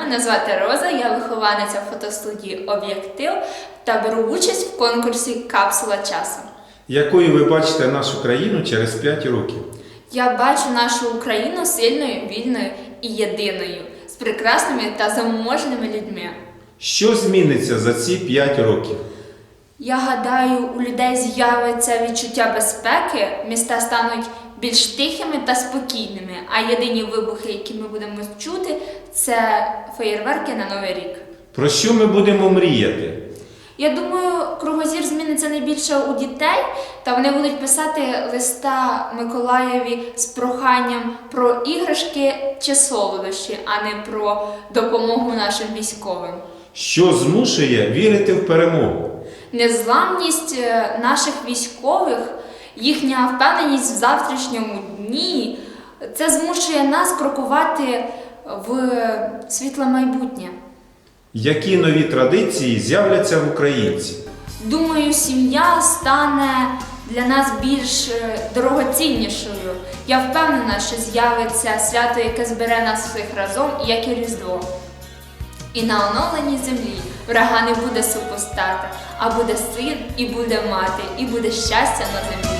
Мене звати Роза, я вихованиця фотостудії Об'єктив та беру участь в конкурсі Капсула часу. Якою ви бачите нашу країну через 5 років? Я бачу нашу Україну сильною, вільною і єдиною, з прекрасними та заможними людьми. Що зміниться за ці 5 років? Я гадаю, у людей з'явиться відчуття безпеки, міста стануть більш тихими та спокійними, а єдині вибухи, які ми будемо чути, це феєрверки на Новий рік. Про що ми будемо мріяти? Я думаю, кругозір зміниться найбільше у дітей, та вони будуть писати листа Миколаєві з проханням про іграшки чи солодощі, а не про допомогу нашим військовим. Що змушує вірити в перемогу? Незламність е, наших військових, їхня впевненість в завтрашньому дні, це змушує нас крокувати в світле майбутнє. Які нові традиції з'являться в українці? Думаю, сім'я стане для нас більш е, дорогоціннішою. Я впевнена, що з'явиться свято, яке збере нас всіх разом, як і Різдво. І на оновленій землі врага не буде супостата, а буде син, і буде мати, і буде щастя на землі.